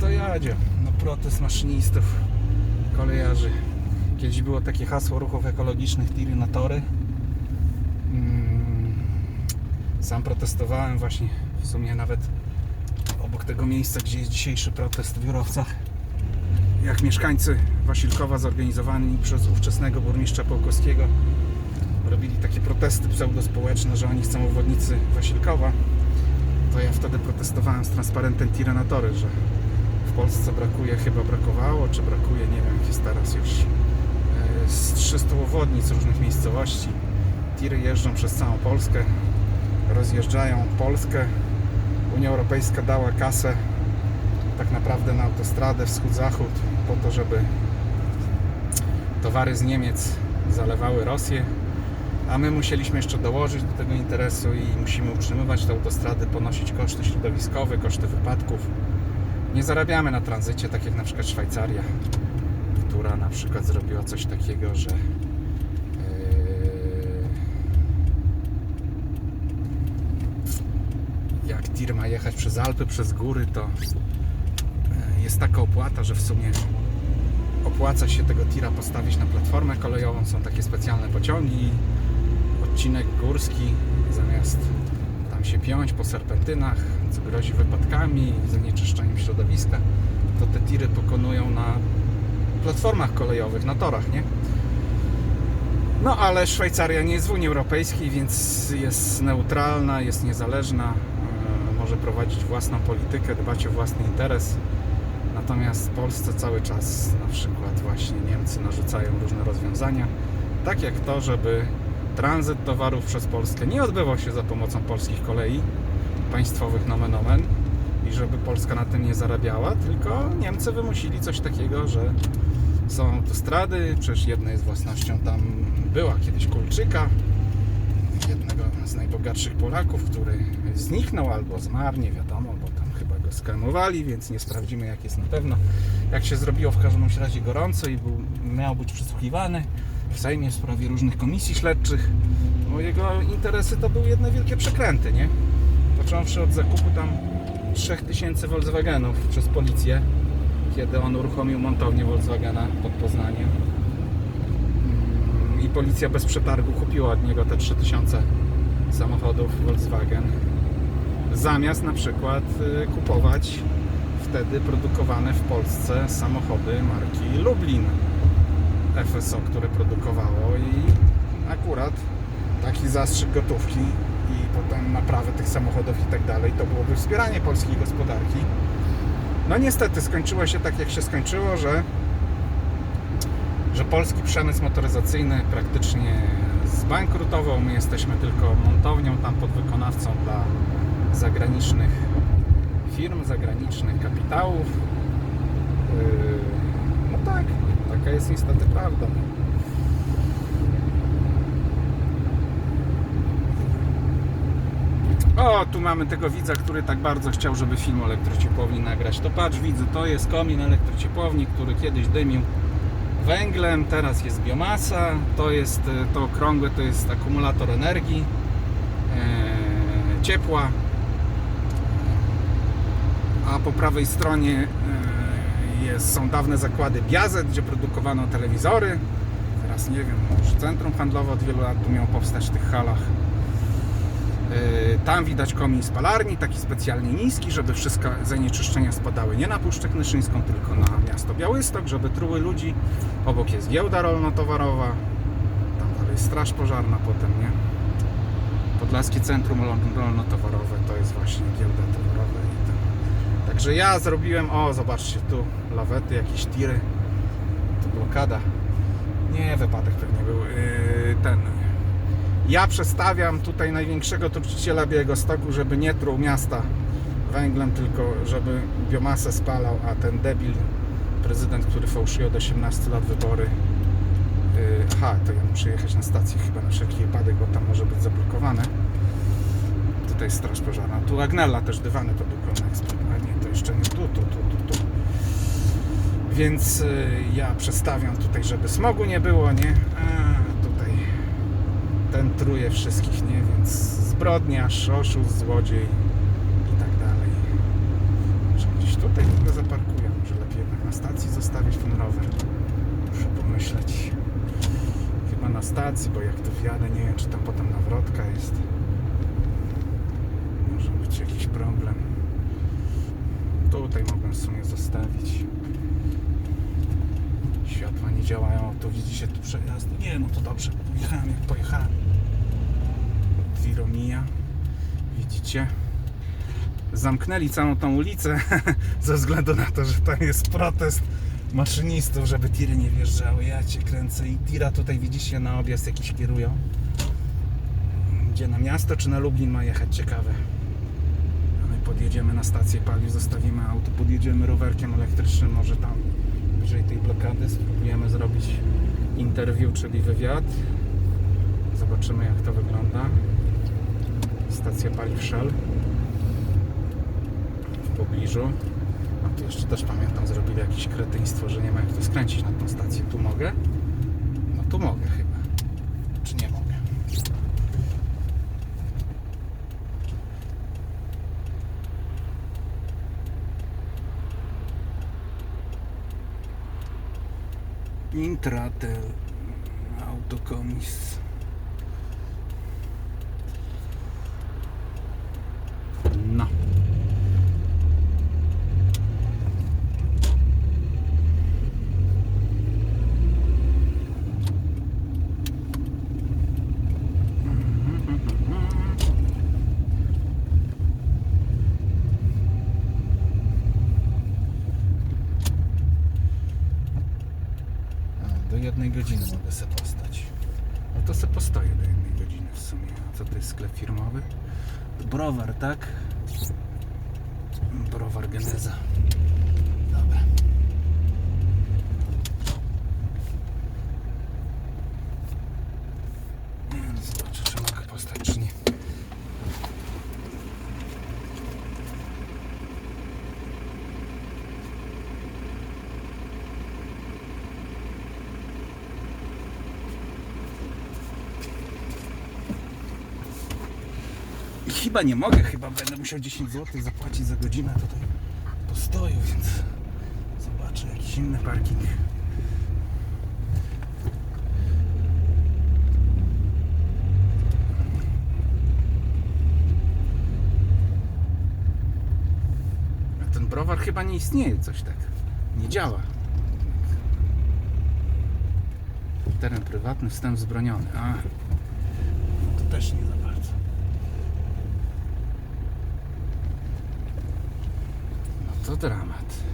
to jadzie. No protest maszynistów, kolejarzy. Kiedyś było takie hasło ruchów ekologicznych tiry na tory. Mm, Sam protestowałem właśnie w sumie nawet obok tego miejsca, gdzie jest dzisiejszy protest w. Jak mieszkańcy Wasilkowa zorganizowani przez ówczesnego burmistrza Połkowskiego robili takie protesty pseudospołeczne, że oni chcą obwodnicy Wasilkowa, to ja wtedy protestowałem z transparentem tiry na tory, że w Polsce brakuje, chyba brakowało, czy brakuje, nie wiem jest teraz już, e, z 300 obwodnic różnych miejscowości. Tiry jeżdżą przez całą Polskę, rozjeżdżają Polskę. Unia Europejska dała kasę tak naprawdę na autostradę wschód-zachód po to, żeby towary z Niemiec zalewały Rosję, a my musieliśmy jeszcze dołożyć do tego interesu i musimy utrzymywać te autostrady, ponosić koszty środowiskowe, koszty wypadków. Nie zarabiamy na tranzycie, tak jak na przykład Szwajcaria, która na przykład zrobiła coś takiego, że yy, jak tir ma jechać przez Alpy, przez góry, to yy, jest taka opłata, że w sumie opłaca się tego tira postawić na platformę kolejową. Są takie specjalne pociągi, odcinek górski, zamiast tam się piąć po serpentynach, co grozi wypadkami, zanieczyszczeniem środowiska, to te tiry pokonują na platformach kolejowych, na torach, nie? No ale Szwajcaria nie jest w Unii Europejskiej, więc jest neutralna, jest niezależna, e, może prowadzić własną politykę, dbać o własny interes. Natomiast w Polsce cały czas na przykład właśnie Niemcy narzucają różne rozwiązania, tak jak to, żeby tranzyt towarów przez Polskę nie odbywał się za pomocą polskich kolei państwowych nomen omen i żeby Polska na tym nie zarabiała, tylko Niemcy wymusili coś takiego, że są autostrady, przecież jedna jest własnością tam była kiedyś Kulczyka, jednego z najbogatszych Polaków, który zniknął albo zmarł, nie wiadomo, bo tam chyba go skamowali, więc nie sprawdzimy jak jest na pewno. Jak się zrobiło w każdym razie gorąco i był, miał być przesłuchiwany w Sejmie w sprawie różnych komisji śledczych, bo jego interesy to były jedne wielkie przekręty, nie? Począwszy od zakupu tam 3000 Volkswagenów przez policję, kiedy on uruchomił montownię Volkswagena pod Poznaniem. I policja bez przetargu kupiła od niego te 3000 samochodów Volkswagen zamiast na przykład y, kupować wtedy produkowane w Polsce samochody marki Lublin FSO, które produkowało i akurat taki zastrzyk gotówki i potem naprawy tych samochodów i tak dalej, to byłoby wspieranie polskiej gospodarki. No niestety skończyło się tak jak się skończyło, że że polski przemysł motoryzacyjny praktycznie zbankrutował. My jesteśmy tylko montownią, tam podwykonawcą dla zagranicznych firm, zagranicznych kapitałów. Yy, No tak, taka jest niestety prawda. O, tu mamy tego widza, który tak bardzo chciał, żeby film o elektrociepłowni nagrać. To patrz, widzę, to jest komin elektrociepłowni, który kiedyś dymił węglem, teraz jest biomasa, to jest e, to okrągłe, to jest akumulator energii, e, ciepła, a po prawej stronie e, jest, są dawne zakłady Biazet, gdzie produkowano telewizory. Teraz nie wiem, może centrum handlowe od wielu lat tu miało powstać w tych halach. E, Tam widać komin spalarni, taki specjalnie niski, żeby wszystkie zanieczyszczenia spadały nie na Puszczę Knyszyńską, tylko na miasto Białystok, żeby truły ludzi. Obok jest giełda rolno-towarowa, tam dalej straż pożarna potem, nie? Podlaskie Centrum Rolno- Rolno-Towarowe to jest właśnie giełda towarowa. Także ja zrobiłem, o zobaczcie tu, lawety, jakieś tiry, tu blokada. Nie, wypadek pewnie był. Yy, ten, ja przestawiam tutaj największego truciciela Białegostoku, żeby nie truł miasta węglem, tylko żeby biomasę spalał, a ten debil, prezydent, który fałszuje od 18 lat wybory. Aha, to ja muszę jechać na stację chyba na wszelki wypadek, bo tam może być zablokowane. Tutaj straż pożarna. Tu Agnella też dywany produkowane ekspert. A nie, to jeszcze nie tu, tu, tu, tu, tu. Więc yy, ja przestawiam tutaj, żeby smogu nie było, nie? ten truje wszystkich, nie? Więc zbrodniarz, oszust, złodziej i tak dalej. Może gdzieś tutaj w zaparkuję, może lepiej jednak na stacji zostawić ten rower. Muszę pomyśleć. Chyba na stacji, bo jak tu wjadę, nie wiem, czy tam potem nawrotka jest. Może być jakiś problem. Tutaj mogłem w sumie zostawić. Światła nie działają, tu widzicie tu przejazd. Nie, no to dobrze, pojechałem jak pojechałem. Tiro mija. Widzicie? Zamknęli całą tą ulicę ze względu na to, że tam jest protest maszynistów, żeby tiry nie wjeżdżały. Ja cię kręcę i tira tutaj widzicie na objazd jakiś kierują. Gdzie na miasto czy na Lublin ma jechać? Ciekawe. My podjedziemy na stację paliw, zostawimy auto, podjedziemy rowerkiem elektrycznym, może tam bliżej tej blokady. Spróbujemy zrobić interview, czyli wywiad. Zobaczymy jak to wygląda. Stacja paliw Shell w pobliżu. A tu jeszcze też pamiętam, zrobili jakieś kretyństwo, że nie ma jak tu skręcić na tą stację. Tu mogę? No tu mogę chyba. Czy nie mogę? Intratel Autokomis No A, Do jednej godziny mogę sobie postać. No to sobie postoję do jednej godziny w sumie. A co to jest sklep firmowy? Browar, tak? Browar Geneza. Dobra. Nie, no zobaczę, czy mogę postać, czy nie. Chyba nie mogę, chyba będę musiał 10 zł zapłacić za godzinę tutaj postoju, więc zobaczę jakiś inny parking. A ten browar chyba nie istnieje, coś tak. Nie działa. Teren prywatny, wstęp wzbroniony. A, to też nie za bardzo. No to dramat.